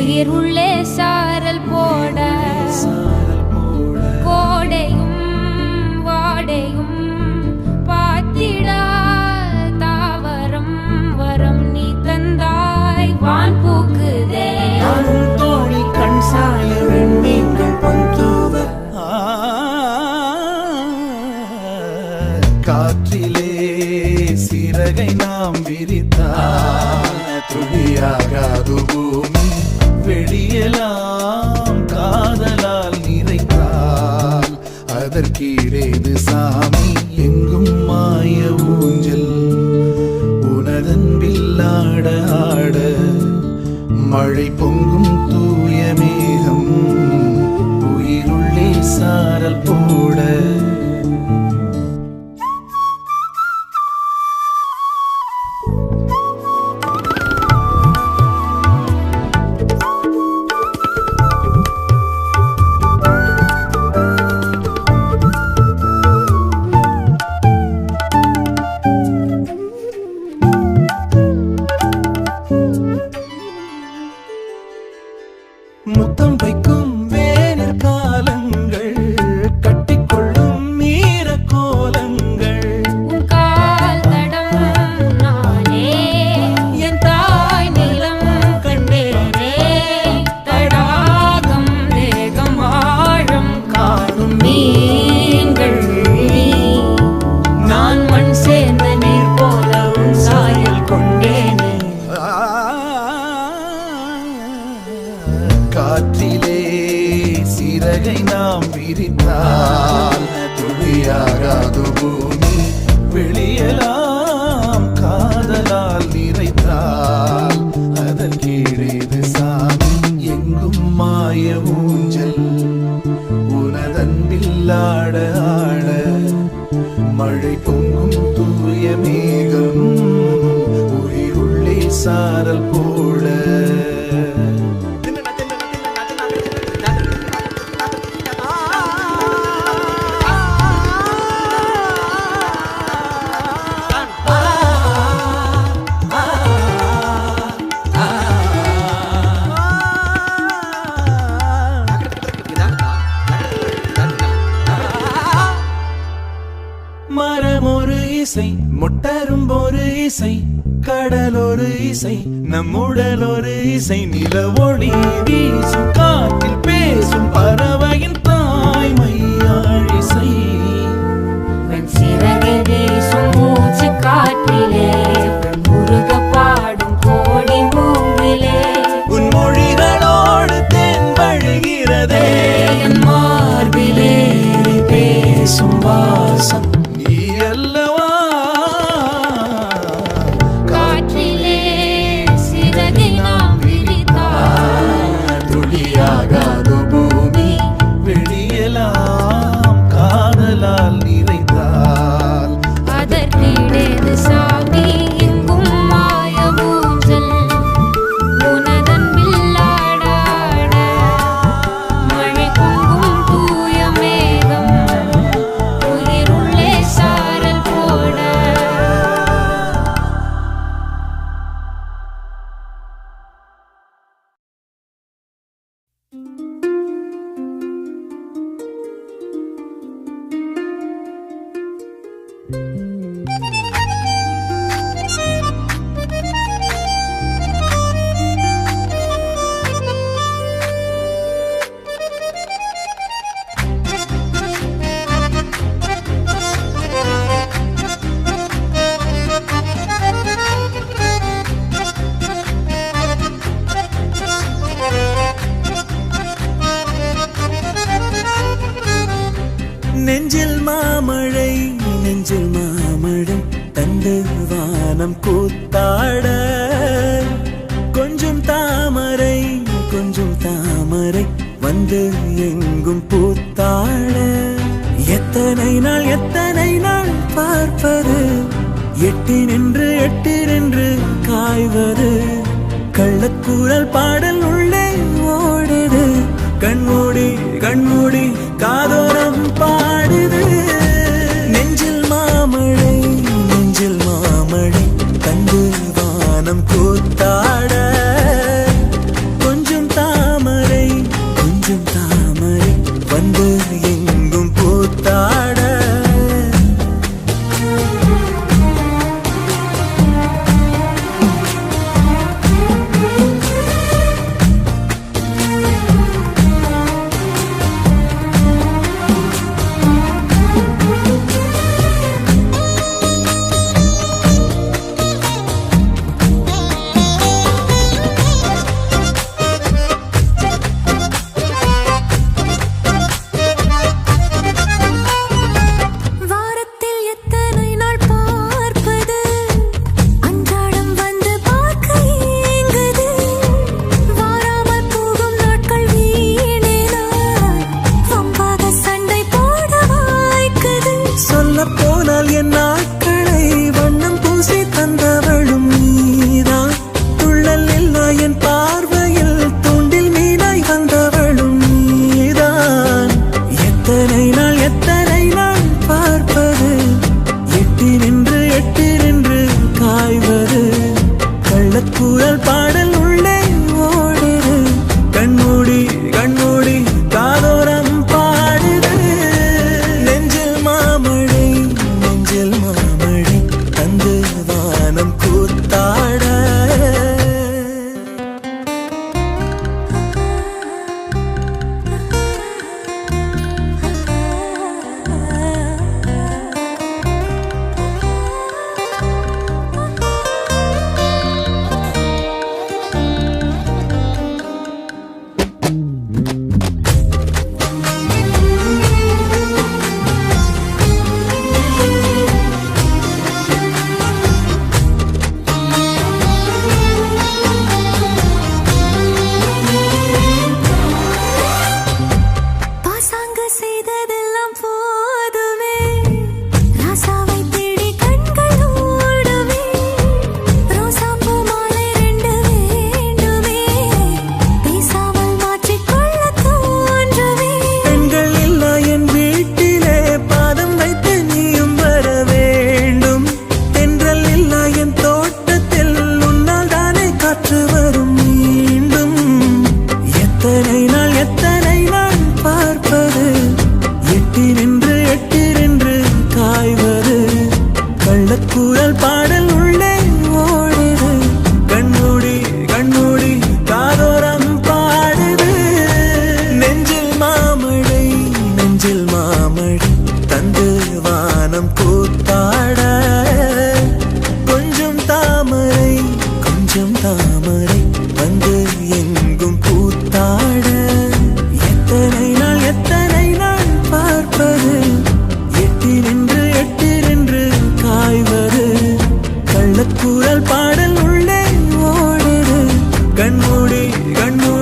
உயிர் உள்ளே சாரல் போட. கோடையும் வாடையும் அதற்கீடேது சாமி. எங்கும் மாய ஊஞ்சல் உனதன்பில்லாட ஆட. மழை பொங்கும் தூய மேகம் உயிருள்ளே சாரல் போட. சாரல் போல. மரமொரு இசை முட்டை இசை கடலொரு இசை நம்முடல் ஒரு இசை நில ஒளி வீசும் காற்றில் பேசும் பறவையின் தாய்மையாழிசை சிறை கொண்டு வானம் கூத்தாட கொஞ்சம் தாமரை கொஞ்சம் தாமரை வந்து எங்கும் பூத்தாட. எத்தனை நாள் எத்தனை நாள் பார்ப்பது? எட்டி நின்று எட்டி நின்று காய்வது. கள்ளக்கூடல் பாடல் உள்ளே ஓடுது. கண்மூடி கண்மூடி குழல் பா குரல் பாடல் உள்ளே ஓடுது. கண்மூடி கண்மூடி.